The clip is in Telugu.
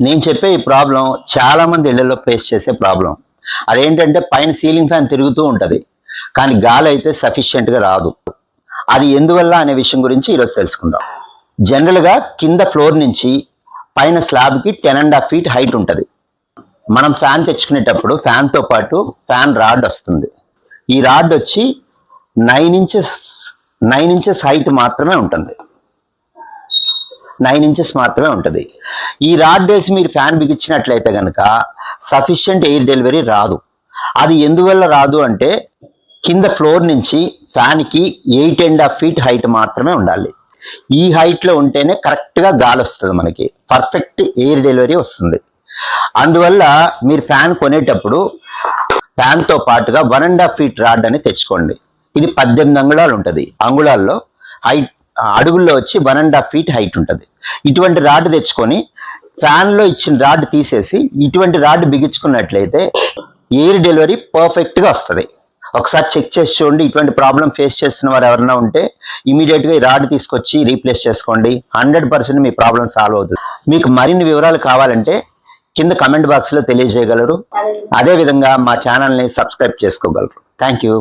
నేను చెప్పే ఈ ప్రాబ్లం చాలా మంది ఇళ్ళలో ఫేస్ చేసే ప్రాబ్లం. అదేంటంటే పైన సీలింగ్ ఫ్యాన్ తిరుగుతూ ఉంటుంది కానీ గాలి అయితే sufficient గా రాదు. అది ఎందువల్ల అనే విషయం గురించి ఈరోజు తెలుసుకుందాం. జనరల్గా కింద ఫ్లోర్ నుంచి పైన స్లాబ్కి ten and half feet height ఉంటుంది. మనం ఫ్యాన్ తెచ్చుకునేటప్పుడు ఫ్యాన్తో పాటు ఫ్యాన్ రాడ్ వస్తుంది. ఈ రాడ్ వచ్చి nine inches nine inches height మాత్రమే ఉంటుంది. నైన్ ఇంచెస్ మాత్రమే ఉంటుంది. ఈ రాడ్ వేసి మీరు ఫ్యాన్ బిగించినట్లయితే కనుక సఫిషియంట్ ఎయిర్ డెలివరీ రాదు. అది ఎందువల్ల రాదు అంటే కింద ఫ్లోర్ నుంచి ఫ్యాన్కి eight and half feet height మాత్రమే ఉండాలి. ఈ హైట్లో ఉంటేనే కరెక్ట్గా గాలి వస్తుంది మనకి. పర్ఫెక్ట్ ఎయిర్ డెలివరీ వస్తుంది. అందువల్ల మీరు ఫ్యాన్ కొనేటప్పుడు ఫ్యాన్తో పాటుగా one and half feet rod అని తెచ్చుకోండి. ఇది పద్దెనిమిది అంగుళాలు ఉంటుంది. అంగుళాల్లో హైట్ అడుగుల్లో వచ్చి one and half feet height ఉంటుంది. ఇటువంటి రాడ్ తెచ్చుకొని ఫ్యాన్లో ఇచ్చిన రాడ్ తీసేసి ఇటువంటి రాడ్ బిగించుకున్నట్లయితే ఎయిర్ డెలివరీ పర్ఫెక్ట్గా వస్తుంది. ఒకసారి చెక్ చేసి చూడండి ఇటువంటి ప్రాబ్లం ఫేస్ చేస్తున్న వారు ఎవరైనా ఉంటే ఇమీడియట్గా ఈ రాడ్ తీసుకొచ్చి రీప్లేస్ చేసుకోండి. హండ్రెడ్ పర్సెంట్ మీ ప్రాబ్లం సాల్వ్ అవుతుంది. మీకు మరిన్ని వివరాలు కావాలంటే కింద కమెంట్ బాక్స్లో తెలియజేయగలరు. అదేవిధంగా మా ఛానల్ని సబ్స్క్రైబ్ చేసుకోగలరు. Thank you